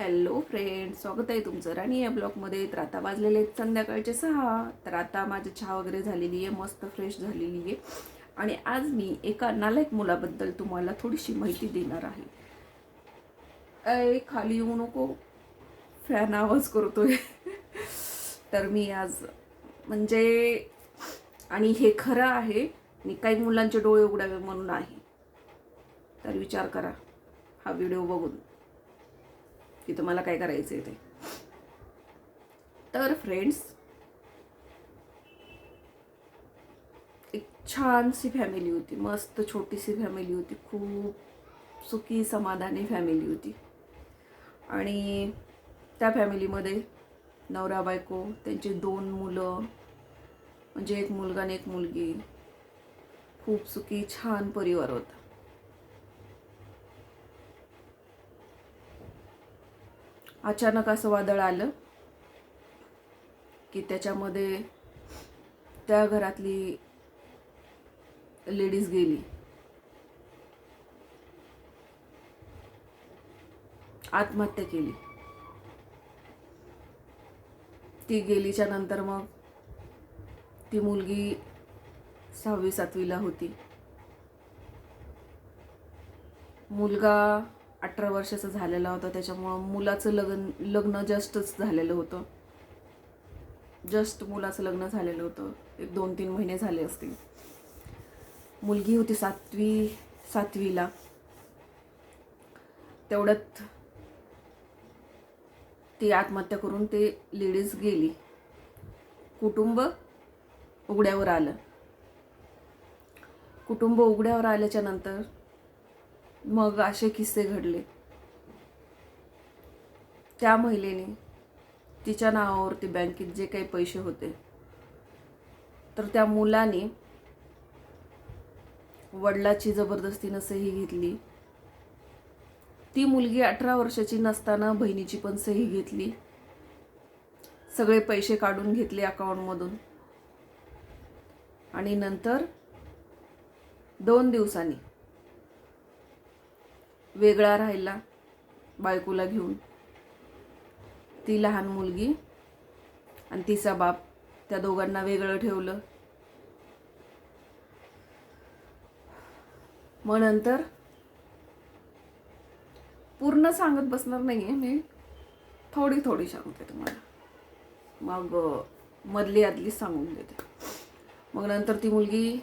Hello friend स्वागत आहे तुमचं राणी या ब्लॉगमध्ये. तर आता वाजलेले आहेत संध्याकाळचे सहा. तर आता माझी चहा वगैरे झालेली आहे मस्त फ्रेश झालेली आहे. आणि आज मी एका नालायक मुलाबद्दल तुम्हाला थोडीशी माहिती देणार आहे. अय खाली येऊ नको. फॅन आवाज करतोय. तर मी आज म्हणजे आणि हे खरं आहे आणि काही मुलांचे डोळे उघडावे म्हणून आहे. तर विचार करा हा व्हिडिओ बघून. की तुम्हाला काय करायचं आहे ते. तर फ्रेंड्स एक छानशी फॅमिली होती. मस्त छोटीशी फॅमिली होती. खूप सुखी समाधानी फॅमिली होती. आणि त्या फॅमिलीमध्ये नवरा बायको त्यांची दोन मुलं म्हणजे एक मुलगा आणि एक मुलगी. खूप सुखी छान परिवार होता. अचानक असं वादळ आलं की त्याच्यामध्ये त्या घरातली लेडीज गेली. आत्महत्या केली. ती गेलीच्या नंतर मग ती मुलगी सहावी सातवीला होती. मुलगा अठरा वर्षाचा झालेला होता. त्याच्यामुळं मुलाचं लग्न लग्न जस्टच झालेलं होतं. जस्ट मुलाचं लग्न झालेलं होतं. एक दोन तीन महिने झाले असतील. मुलगी होती सातवी सातवीला. तेवढ्यात ती आत्महत्या करून ते लेडीज गेली. कुटुंब उघड्यावर आलं. कुटुंब उघड्यावर आल्याच्यानंतर मग असे किस्से घडले. त्या महिलेने तिच्या नावावरती बँकेत जे काही पैसे होते तर त्या मुलाने वडिलाची जबरदस्तीनं सही घेतली. ती मुलगी अठरा वर्षाची नसताना बहिणीची पण सही घेतली. सगळे पैसे काढून घेतले अकाउंटमधून. आणि नंतर दोन दिवसांनी वेगळा राहिला बायकोला घेऊन. ती लहान मुलगी आणि तिचा बाप त्या दोघांना वेगळं ठेवलं. मग नंतर पूर्ण सांगत बसणार नाही आहे मी. थोडी थोडी सांगते तुम्हाला. मग मधली आदली सांगून देते. मग नंतर ती मुलगी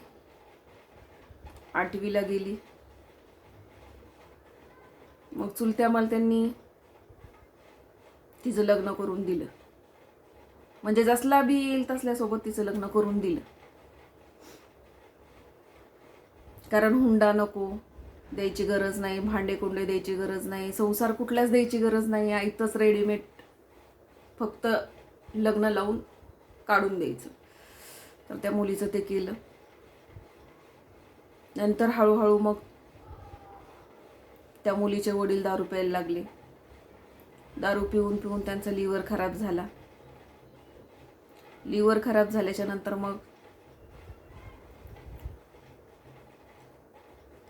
आठवीला गेली. मग चुलत्या मालत्यांनी तिचं लग्न करून दिलं. म्हणजे जसला बी येईल तसल्यासोबत तिचं लग्न करून दिलं. कारण हुंडा नको द्यायची गरज नाही भांडे कुंडे द्यायची गरज नाही संसार कुठल्याच द्यायची गरज नाही इथंच रेडीमेड फक्त लग्न लावून काढून द्यायचं. तर त्या मुलीचं ते केलं. नंतर हळूहळू मग त्या मुलीचे वडील दारू प्यायला लागले. दारू पिऊन पिऊन त्यांचा लिव्हर खराब झाला. लिव्हर खराब झाल्याच्यानंतर मग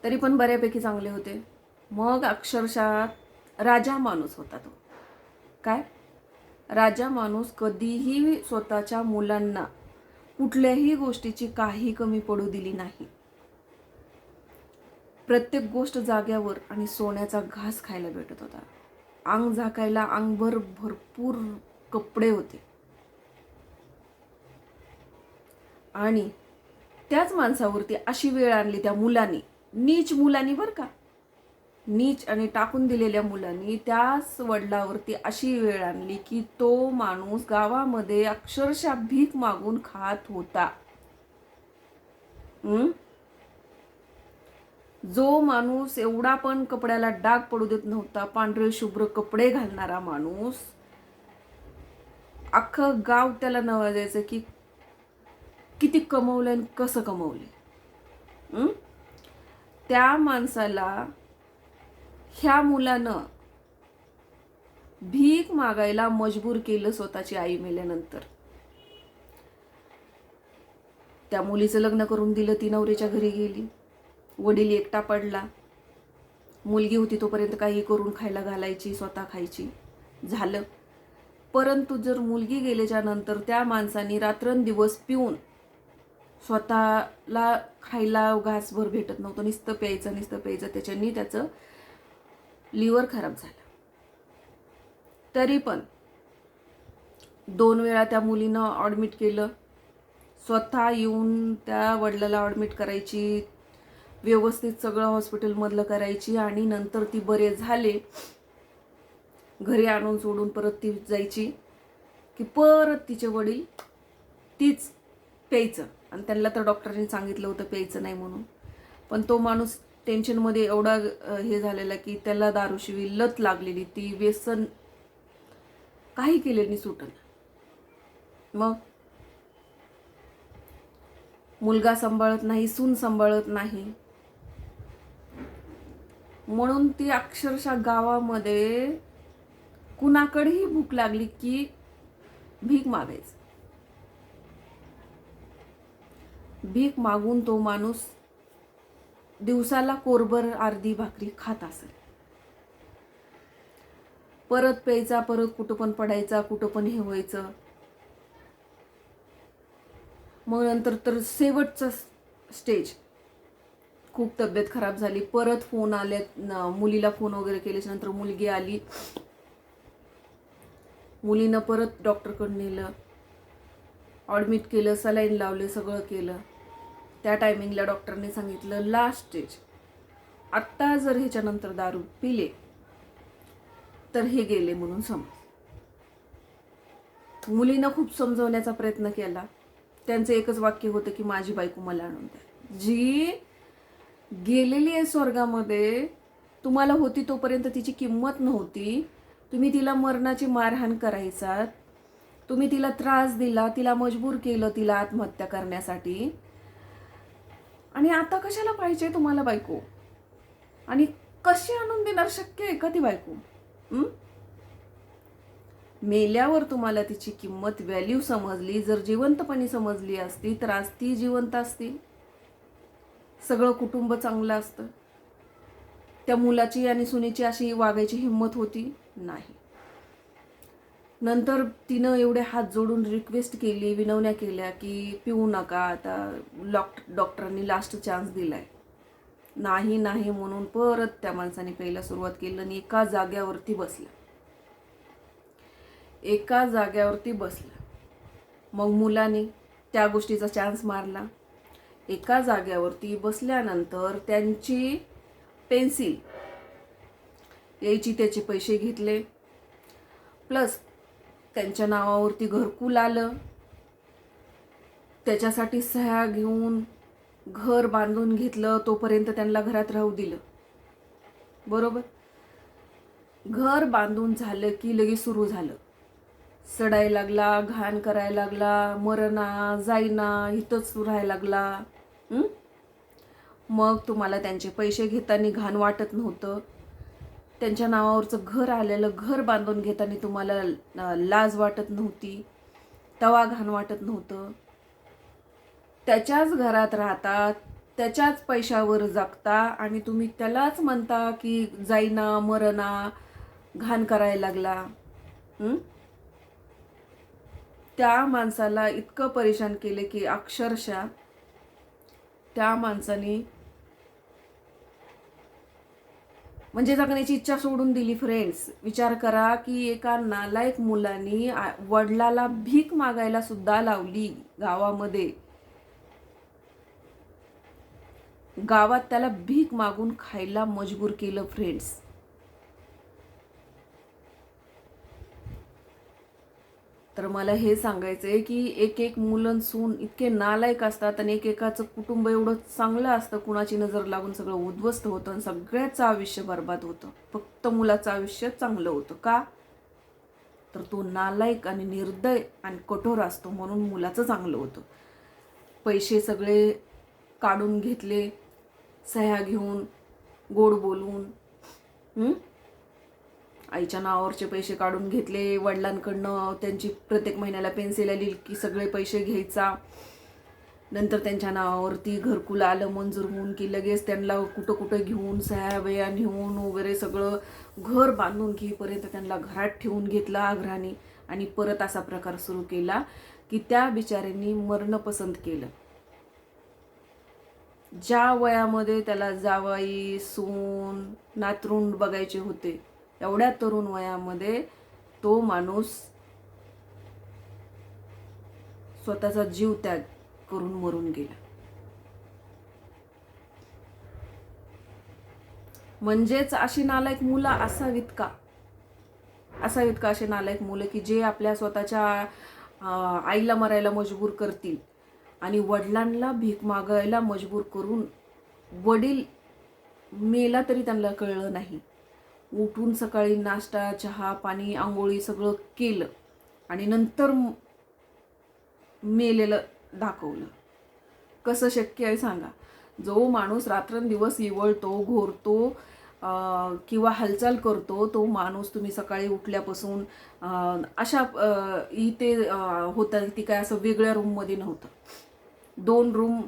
तरी पण बऱ्यापैकी चांगले होते. मग अक्षरशः राजा माणूस होता तो. काय? राजा माणूस कधीही स्वतःच्या मुलांना कुठल्याही गोष्टीची काही कमी पडू दिली नाही. प्रत्येक गोष्ट जाग्यावर आणि सोन्याचा घास खायला भेटत होता. अंग झाकायला अंगभर भरपूर कपडे होते. आणि त्याच माणसावरती अशी वेळ आणली त्या मुलांनी. नीच मुलांनी बरं का? नीच आणि टाकून दिलेल्या मुलांनी त्याच वडिलावरती अशी वेळ आणली की तो माणूस गावामध्ये अक्षरशः भीक मागून खात होता. जो माणूस एवढा पण कपड्याला डाग पडू देत नव्हता पांढरे शुभ्र कपडे घालणारा माणूस अख्खं गाव त्याला नवाजायचं की किती कमवलं आणि कसं कमवले त्या माणसाला ह्या मुलानं भीक मागायला मजबूर केलं स्वतःची आई मेल्यानंतर. त्या मुलीचं लग्न करून दिलं ती नवरीच्या घरी गेली. वडील एकटा पडला. मुलगी होती तोपर्यंत काही करून खायला घालायची स्वतः खायची. झालं. परंतु जर मुलगी गेल्याच्यानंतर त्या माणसाने रात्रंदिवस पिऊन स्वतःला खायला घासभर भेटत नव्हतं. नुसतं प्यायचं नुसतं प्यायचं. त्याच्यानी त्याचं लिव्हर खराब झालं. तरी पण दोन वेळा त्या मुलीनं ऑडमिट केलं. स्वतः येऊन त्या वडिलाला ऑडमिट करायची व्यवस्थित सगळं हॉस्पिटलमधलं करायची आणि नंतर ती बरे झाले घरी आणून सोडून परत ती जायची की परत तिचे वडील तीच प्यायचं. आणि त्यांना तर डॉक्टरांनी सांगितलं होतं प्यायचं नाही म्हणून. पण तो माणूस टेन्शनमध्ये एवढा हे झालेला की त्याला दारूशिवी लत लागलेली ती व्यसन काही केलेली सुटन मग? मुलगा सांभाळत नाही सून सांभाळत नाही. म्हणून ती अक्षरशः गावामध्ये कुणाकडेही भूक लागली की भीक मागायचं. भीक मागून तो माणूस दिवसाला कोरभर अर्धी भाकरी खात असेल. परत प्यायचा परत कुठं पण पडायचा कुठं पण हे व्हायचं. मग नंतर तर शेवटचा स्टेज खूप तब्येत खराब झाली. परत फोन आले मुलीला फोन वगैरे केल्याच्यानंतर मुलगी आली. मुलीनं परत डॉक्टरकडे नेलं. ऑडमिट केलं सलाईन लावले सगळं केलं. त्या टायमिंगला डॉक्टरने सांगितलं लास्ट स्टेज आत्ता जर ह्याच्यानंतर दारू पिले तर हे गेले म्हणून समज. मुलीनं खूप समजवण्याचा प्रयत्न केला. त्यांचं एकच वाक्य होतं की माझी बायको मला आणून द्या. जी गेलेली आहे स्वर्गामध्ये. तुम्हाला होती तोपर्यंत तिची किंमत नव्हती. तुम्ही तिला मरणाची मारहाण करायचा तुम्ही तिला त्रास दिला तिला मजबूर केलं तिला आत्महत्या करण्यासाठी. आणि आता कशाला पाहिजे तुम्हाला बायको? आणि कशी आणून देणार शक्य आहे का ती बायको? मेल्यावर तुम्हाला तिची किंमत व्हॅल्यू समजली जर जिवंतपणी समजली असती तर आज ती जिवंत असती. सगळं कुटुंब चांगलं असतं. त्या मुलाची आणि सुनेची अशी वागायची हिंमत होती नाही. नंतर तिनं एवढे हात जोडून रिक्वेस्ट केली विनवण्या केल्या की पिऊ नका आता लॉक डॉक्टरांनी लास्ट चान्स दिलाय. नाही नाही म्हणून परत त्या माणसाने प्यायला सुरुवात केली आणि एका जाग्यावरती बसला. एका जाग्यावरती बसला. मग मुलाने त्या गोष्टीचा चान्स मारला. एका जाग्यावरती बसल्यानंतर त्यांची पेन्सिल यायची त्याचे पैसे घेतले. प्लस त्यांच्या नावावरती घरकुल आलं. त्याच्यासाठी सह्या घेऊन घर बांधून घेतलं तोपर्यंत त्यांना घरात राहू दिलं. बरोबर? घर बांधून झालं की लगेच सुरू झालं. सडायला लागला घाण करायला लागला मरणा जाईना इथंच राहायला लागला. मग तुम्हाला त्यांचे पैसे घेताना घाण वाटत नव्हतं. त्यांच्या नावावरचं घर आलेलं घर बांधून घेताना तुम्हाला लाज वाटत नव्हती तवा घाण वाटत नव्हतं. त्याच्याच घरात राहतात त्याच्याच पैशावर जगता आणि तुम्ही त्यालाच म्हणता की जाईना मरणा घाण करायला लागला. त्या माणसाला इतकं परेशान केले की अक्षरशः त्या माणसाने म्हणजे जगण्याची इच्छा सोडून दिली फ्रेंड्स विचार करा की एका नालायक मुलांनी वडिलाला भीक मागायला सुद्धा लावली गावामध्ये. गावात त्याला भीक मागून खायला मजबूर केलं फ्रेंड्स तर मला हे सांगायचं आहे की एक एक मुलं सून इतके नालायक असतात आणि एकेकाचं कुटुंब एवढं चांगलं असतं कुणाची नजर लागून सगळं उद्ध्वस्त होतं आणि सगळ्याचं आयुष्य बर्बाद होतं. फक्त मुलाचं आयुष्य चांगलं होतं का? तर तो नालायक आणि निर्दय आणि कठोर असतो म्हणून मुलाचं चांगलं होतं. पैसे सगळे काढून घेतले सह्या घेऊन गोड बोलून आईच्या नावावरचे पैसे काढून घेतले वडिलांकडनं त्यांची प्रत्येक महिन्याला पेन्सिल आली की सगळे पैसे घ्यायचा. नंतर त्यांच्या नावावरती घरकुल आलं मंजूर होऊन की लगेच त्यांना कुठं कुठं घेऊन सह्या नेऊन वगैरे सगळं घर बांधून घेईपर्यंत त्यांना घरात ठेवून घेतलं आग्रहाने. आणि परत असा प्रकार सुरू केला की त्या बिचाऱ्यांनी मरण पसंत केलं. ज्या वयामध्ये त्याला जावाई सून नातरुंड बघायचे होते एवढ्या तरुण वयामध्ये तो माणूस स्वतःचा जीव त्याग करून मरून गेला. म्हणजेच अशी नालायक मुलं असावीत का? असावीत का असे नालायक मुलं की जे आपल्या स्वतःच्या आईला मरायला मजबूर करतील आणि वडिलांना भीक मागायला मजबूर करून वडील मेला तरी त्यांना कळलं नाही. उठून सकाळी नाश्ता चहा पाणी आंघोळी सगळं केलं आणि नंतर मेलेलं दाखवलं. कसं शक्य आहे सांगा? जो माणूस रात्रंदिवस इवळतो घोरतो किंवा हालचाल करतो तो माणूस तुम्ही सकाळी उठल्यापासून अशा इथे अं, होतं ती काय असं वेगळ्या रूममध्ये नव्हतं. दोन रूम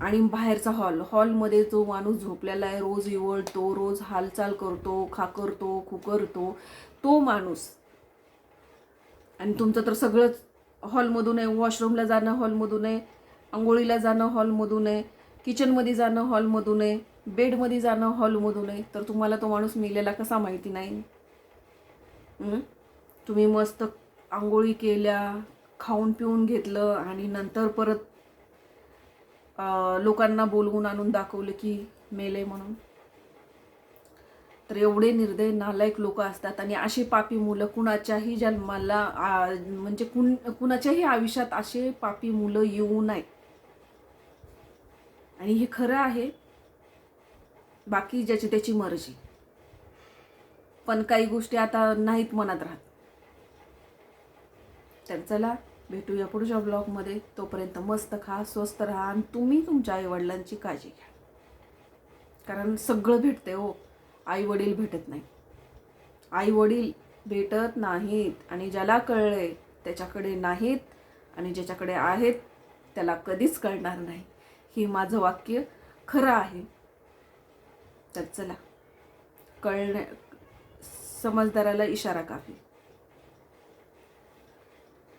आणि बाहेरचा हॉल. हॉलमध्ये जो माणूस झोपलेला आहे. रोज इवळतो रोज हालचाल करतो खाकरतो खुकरतो. तो माणूस. आणि तुमचं तर सगळंच हॉलमधून आहे. वॉशरूमला जाणं हॉलमधून आहे. आंघोळीला जाणं हॉलमधून आहे. किचनमध्ये जाणं हॉलमधून आहे. बेडमध्ये जाणं हॉलमधून आहे. तर तुम्हाला तो माणूस मेलेला कसा माहिती नाही? तुम्ही मस्त आंघोळी केल्या खाऊन पिऊन घेतलं आणि नंतर परत लोकांना बोलवून आणून दाखवलं की मेले म्हणून. तर एवढे निर्दय नालायक लोक असतात आणि अशी पापी मुलं कुणाच्याही जन्माला म्हणजे कुण कुणाच्याही आयुष्यात असे पापी मुलं येऊ नये. आणि हे खरं आहे. बाकी ज्याची त्याची मर्जी. पण काही गोष्टी आता नाहीत मनात राहत. तर चला भेटूया पुढच्या ब्लॉगमध्ये. तोपर्यंत मस्त खा स्वस्त राहा आणि तुम्ही तुमच्या आईवडिलांची काळजी घ्या. कारण सगळं भेटते हो. आई वडील भेटत नाही. आई वडील भेटत नाहीत आणि ज्याला कळले त्याच्याकडे नाहीत आणि ज्याच्याकडे आहेत त्याला कधीच कळणार नाही. हे माझं वाक्य खरं आहे. तर चला. कळण्या समजदाराला इशारा काफी.